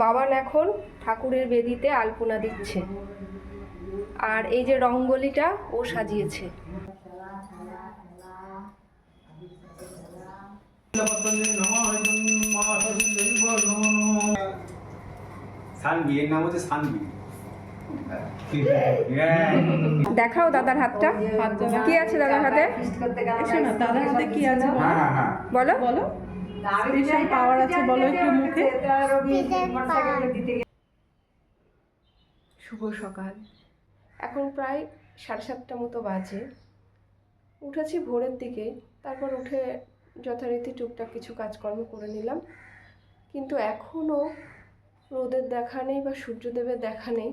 বাবান এখন ঠাকুরের বেদিতে আলপনা দিচ্ছে। আর এই যে রঙ্গোলিটা ও সাজিয়েছে। সানবি দেখাও দাদার হাতটা। কি আছে দাদার হাতে? দাদার হাতে কি আছে? হ্যাঁ হ্যাঁ। বলো। বলো। স্পেশাল পাওয়ার আছে বলো একটু মুখে। শুভ সকাল। এখন প্রায় সাড়ে সাতটা মতো বাজে। উঠেছি ভোরের দিকে তারপর উঠে যথারীতি টুকটাক কিছু কাজকর্ম করে নিলাম। কিন্তু এখনও রোদের দেখা নেই বা সূর্যদেবের দেখা নেই।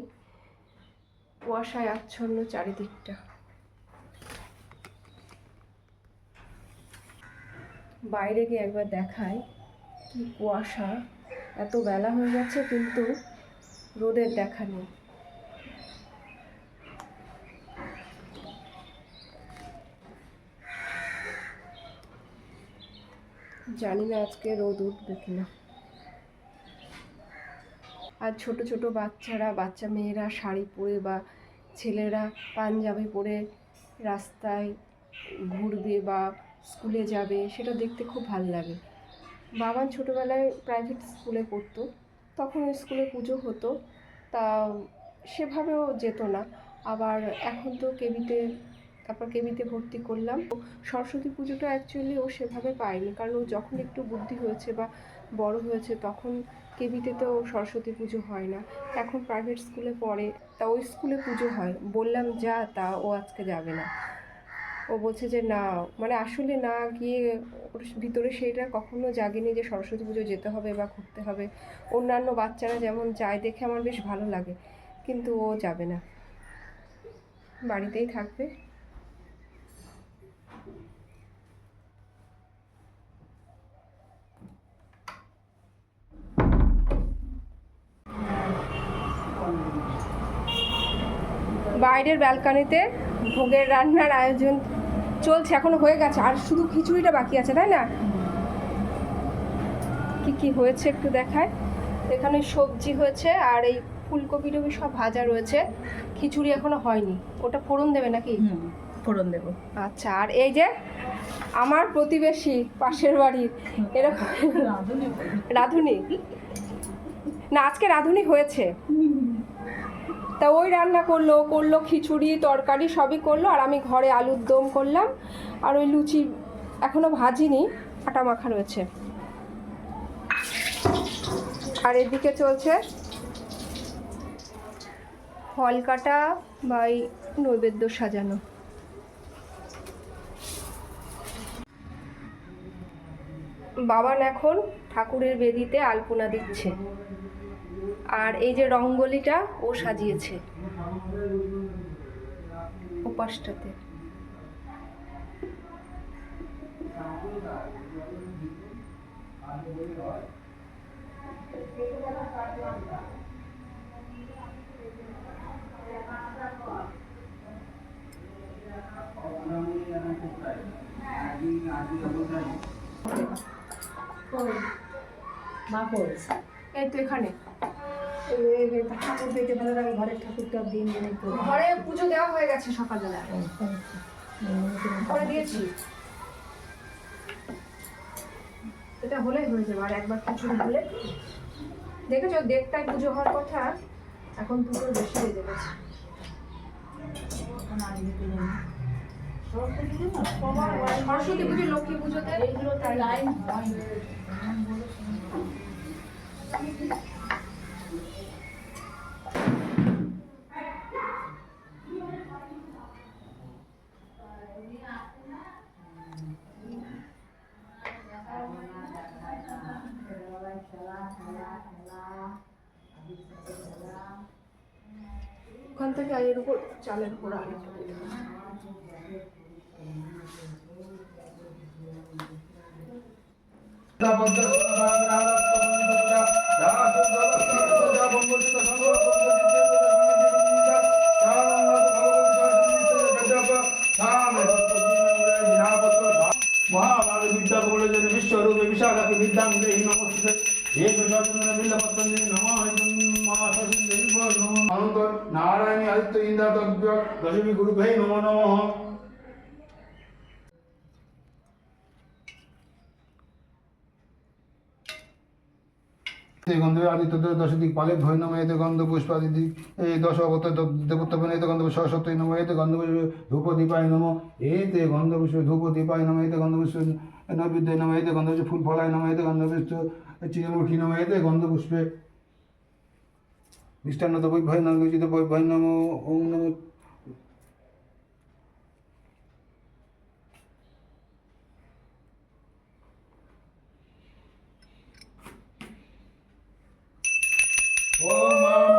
কুয়াশায় আচ্ছন্ন চারিদিকটা। বাইরে গিয়ে একবার দেখায় কি কুয়াশা। এত বেলা হয়ে যাচ্ছে কিন্তু রোদের দেখা নেই। জানি না আজকে রোদ উঠবে কিনা আর ছোট ছোট বাচ্চারা, বাচ্চা মেয়েরা শাড়ি পরে বা ছেলেরা পাঞ্জাবি পরে রাস্তায় ঘুরবে বা স্কুলে যাবে, সেটা দেখতে খুব ভালো লাগে। বাবা ছোটোবেলায় প্রাইভেট স্কুলে পড়তো, তখন স্কুলে পুজো হতো, তা সেভাবেও যেত না। আবার এখন তো কেবিতে, তারপর কেবিতে ভর্তি করলাম। সরস্বতী পুজোটা অ্যাকচুয়ালি ও সেভাবে পায়নি, কারণ ও যখন একটু বুদ্ধি হয়েছে বা বড় হয়েছে, তখন কেবিতে তো সরস্বতী পুজো হয় না। এখন প্রাইভেট স্কুলে পড়ে, তা ওই স্কুলে পুজো হয়। বললাম, যা, তা, ও আজকে যাবে না। ও বলছে যে, না। মানে আসলে না গিয়ে ওর ভিতরে সেইটা কখনো জাগেনি যে সরস্বতী পুজো যেতে হবে বা ঘুরতে হবে। অন্যান্য বাচ্চারা যেমন যায় দেখে আমার বেশ ভালো লাগে, কিন্তু ও যাবে না। বাড়িতেই থাকবে। বাইরের ব্যালকানিতে ভোগের রান্নার আয়োজন চলছে এখনও হয়ে গেছে। আর শুধু খিচুড়িটা বাকি আছে তাই না? কি কি হয়েছে একটু দেখায় এখানে সবজি হয়েছে আর এই ফুলকপি টপি সব ভাজা রয়েছে। খিচুড়ি এখনও হয়নি। ওটা ফোড়ন দেবে নাকি? ফোড়ন দেবো। আচ্ছা আর এই যে আমার প্রতিবেশী পাশের বাড়ির এরকম রাঁধুনি? না আজকে রাঁধুনি হয়েছে। তা ওই রান্না করল করল খিচুড়ি, তরকারি সবই করল, আর আমি ঘরে আলুর দম করলাম, আর ওই লুচি এখনও ভাজিনি, আটা মাখা রয়েছে। আর এদিকে চলছে ফল কাটা বা এই নৈবেদ্য সাজানো। বাবান এখন ঠাকুরের বেদিতে আলপনা দিচ্ছে। আর এই যে রঙ্গোলিটা ও সাজিয়েছে উপাসটাতে মা এই তো এখানে। ঠাকুর দেখতে ভালো লাগে ঘরের ঠাকুরটা দিন দিন ঘরে পুজো দেওয়া হয়ে গেছে সকালবেলা। করে দিয়েছি। এটা হলেই হয়ে যাবে, আর একবার কিছু হলে। দেখেছ, দেড়টায় পুজো হওয়ার কথা, এখন দুটোর বেশি হয়ে গেছে সরস্বতী পুজো, লক্ষ্মী পুজোতে? এইগুলো তার লাইন হয়। এর উপর চালের উপর আলু চলে যাবে। মহাভারত বিদ্যা বলে বিশ্বরূপে বিশাখাকে বিদ্যাং দেহি নমস্তে অনন্তর নারায়ণী আদিত্য ইন্দ্রাদব্য দশমী গুরুভে নমো নমঃ। গন্ধ আদিত্য দশ দিক পালে ভয় নম এতে গন্ধ পুষ্পাদি দিক এই দশ অবতার দেবত্তপন এতে গন্ধ সরস্বতী নম এতে গন্ধ পুষ্প ধূপ দীপায় নম এতে গন্ধ পুষ্প ধূপ দীপায় নম এতে গন্ধ পুষ্প নম এতে গন্ধ ফুল ফলায় নম এতে গন্ধ পুষ্প চিরমুখী নম এতে গন্ধ পুষ্পে মিষ্টান্ন বৈভয় নম বিচিত বৈভয় নম ওম নম। ওম মাম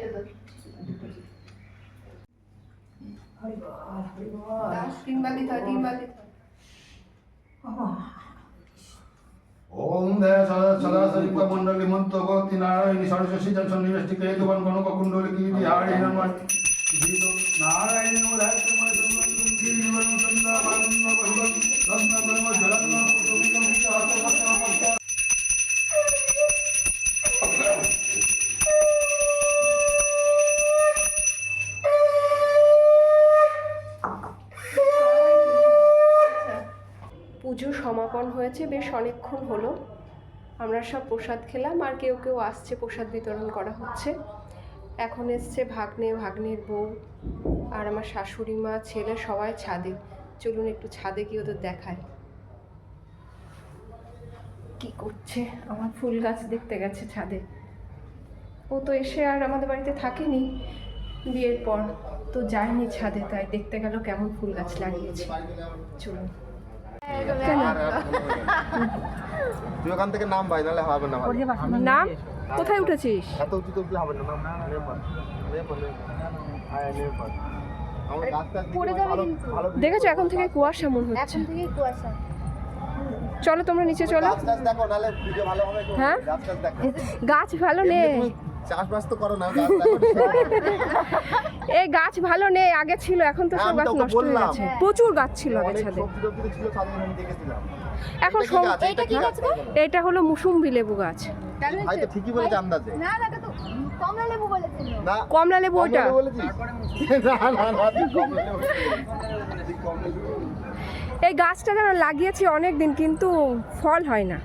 হ্যাঁ এটা তো তিন বাকি থাকে তিন বাকি থাকে ওম দয়া সদা সদা সরিত মণ্ডলী মন্তগতি নারায়ণী সরস্বতী চ সন্নিবেষ্টি কেতুবন গণক কুণ্ডলী কীর্তি হারি নমঃ গীত নারায়ণ নমঃ ধায়ত্রময় সর্বত্র হয়েছে, বেশ অনেকক্ষণ হলো। আমরা সব প্রসাদ খেলাম আর কেউ কেউ আসছে, প্রসাদ বিতরণ করা হচ্ছে। এখন এসছে ভাগ্নে, ভাগ্নের বউ আর আমার শাশুড়ি মা, ছেলে সবাই ছাদে। চলুন একটু ছাদে গিয়ে ওদের দেখায় কি করছে? আমার ফুল গাছ দেখতে গেছে ছাদে। ও তো এসে আর আমাদের বাড়িতে থাকেনি বিয়ের পর। তো যায়নি ছাদে, তাই দেখতে গেল কেমন ফুল গাছ লাগিয়েছে। চলুন। তুই ওখান থেকে নাম ভাই নাহলে হবে না নাম? কোথায় উঠেছিস? এত উঁচু তো হবে না। নাম দেখেছ এখন থেকে কুয়াশা মনে হচ্ছে। এখন থেকেই কুয়াশা। চলো তোমরা নিচে চলো। গাছ দেখো ভালো হ্যাঁ? গাছ টাছ দেখো। গাছ ভালো নেই। চাষবাস তো করো না এই গাছ। ভালো নেই আগে ছিল এখন তো সব গাছ নষ্ট হয়ে গেছে। প্রচুর গাছ ছিল আগে ছাদে এখন এটা কি গাছ? এটা হলো মুসুম্বি লেবু গাছ। ঠিকই বলেছে আন্দাজে। না না তো কমলা লেবু বলেছিল। না কমলা লেবু না না না। এই গাছটা যেন লাগিয়েছি অনেক দিন কিন্তু ফল হয় না।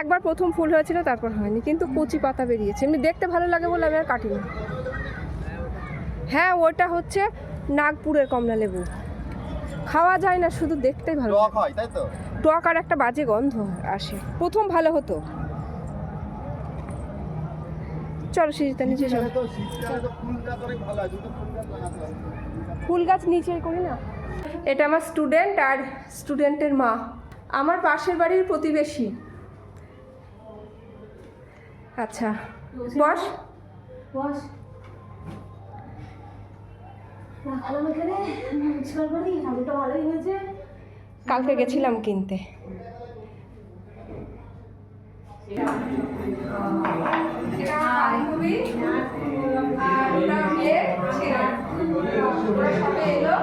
একবার প্রথম ফুল হয়েছিল তারপর হয়নি। কিন্তু কচি পাতা বেরিয়েছে। এমনি দেখতে ভালো লাগে বলে আমি আর কাটিনি। হ্যাঁ ওটা হচ্ছে নাগপুরের কমলা লেবু। খাওয়া যায় না শুধু দেখতেই ভালো টক হয় তাই তো? টক আর একটা বাজে গন্ধ আসে। প্রথম ভালো হতো। চলো সিজিতা নিচে চলো। ফুল গাছ নিচে করি না। এটা আমার স্টুডেন্ট আর স্টুডেন্টের মা। আমার পাশের বাড়ির প্রতিবেশী। আচ্ছা বস? বস। কালকে গেছিলাম কিনতে। আর ওরা সবে এলো।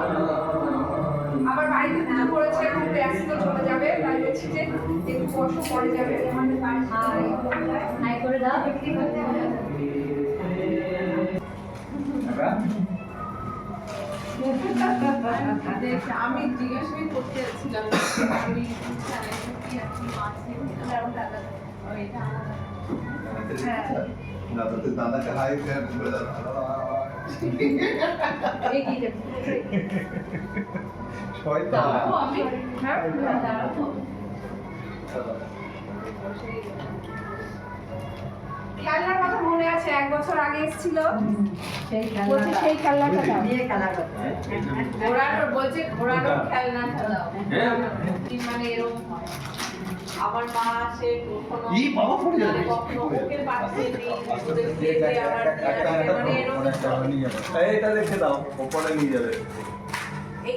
আবার বাড়িতে পুজো করেছে এখন ব্যস্ত চলে যাবে তাই বলছি যে একটু বসো পরে যাবে। হাই। করে দাও আমি জিজ্ঞাসাই করতে যাচ্ছিলাম আমি দাদাকে হাই করে দাদা হ্যাঁ খেলনার কথা মনে আছে? এক বছর আগে এসেছিল। সেই বলছে সেই খেলনাটা দাও নিয়ে খেলা করছে ঘোড়ানোর বলছে ঘোড়ানোর খেলনাটা দাও মানে এরকম হয়। আমার মা কখনো ই বাবা পড়ে যাবে। কখনো ওকে পাচ্ছে ওদের খেতে আবার মানে এরকম এইটা রেখে দাও ওপরে নিয়ে যাবে। এই।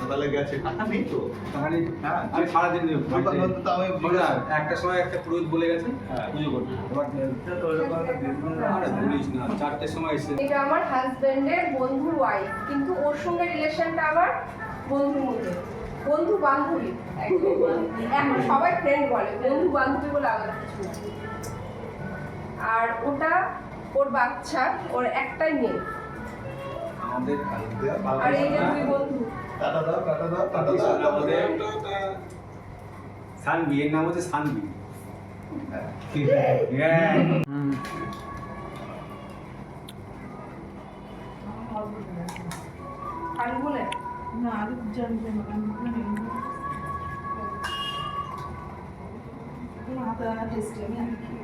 তাহলে গেছে টাকা নেই তো? আমি সারাদিন দোকান বলতে তো আমি একটা সময় একটা পুরোহিত বলে গেছে পুজো করতে। এবার আরে বলিস না চারটের সময় এসে এটা আমার হাজবেন্ডের বন্ধুর ওয়াইফ কিন্তু ওর সঙ্গে রিলেশনটা আবার বন্ধুর মধ্যে। বন্ধু বান্ধবী এখন সবাই ফ্রেন্ড বলে বন্ধু বান্ধবী বলে আলাদা কিছু আর ওটা ওর বাচ্চা ওর একটাই মেয়ে। আমাদের আর এই যে দুই বন্ধু। টাটা দাও টাটা দাও টাটা। আমাদের আমাদের সানবি এর নাম হচ্ছে সানবি হ্যাঁ।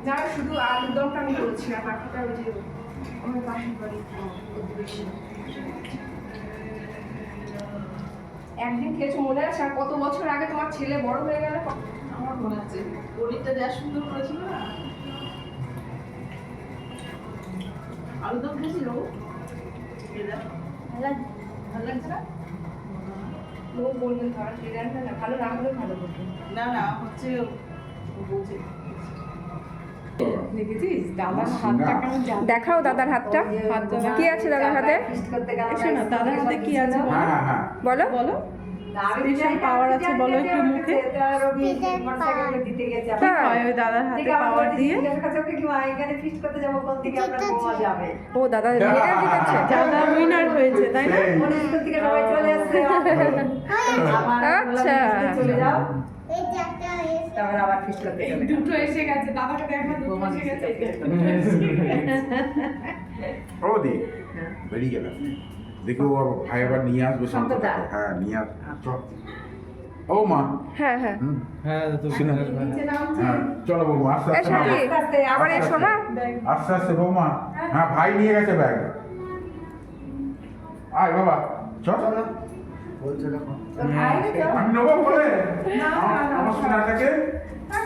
না শুধু আলুর দমটা আমি বাকিটা ওই যে আমার পাশের বাড়ি। একদিন খেয়েছো মনে আছে? আর কত বছর আগে তোমার ছেলে বড় হয়ে গেল আমার মনে আছে। পনিরটা যা সুন্দর করেছিল না? আলুদম খেয়েছিল ভালো লাগছে। না? লোক বলবেন না ভালো না হলে ভালো করবে না না হচ্ছে বলছে। দেখাও দাদার হাতটা। কি আছে দাদার হাতে? দাদার হাতে কি আছে? বলো? হ্যাঁ হ্যাঁ। বলো। বলো। স্পেশাল পাওয়ার আছে বলো একটু মুখে। দিতে গেছে। কি হয় ওই দাদার হাতে পাওয়ার দিয়ে। কি মা এখানে ফিস্ট করতে যাব কোন দিকে আমরা গোয়া যাবে ও দাদা মেয়েরা জিতেছে দাদা উইনার হয়েছে তাই না? আচ্ছা। তারপর আবার ফিস্ট করতে চলে দুটো এসে গেছে দাদাকে দেখা দুটো এসে গেছে। ও দি বেরিয়ে গেল দেখি ও ভাই আবার নিয়ে আসবে সঙ্গে হ্যাঁ নিয়ে আসবে চল। ও মা। হ্যাঁ হ্যাঁ। হ্যাঁ তো শুনে। হ্যাঁ চলো বৌমা আস্তে আস্তে আবার এসো হ্যাঁ আস্তে। আস্তে বৌমা। হ্যাঁ ভাই নিয়ে গেছে ব্যাগ। আয় বাবা চল। বলছে ভাই তো আমি নেব বলে? আমার সোনাটাকে হ্যাঁ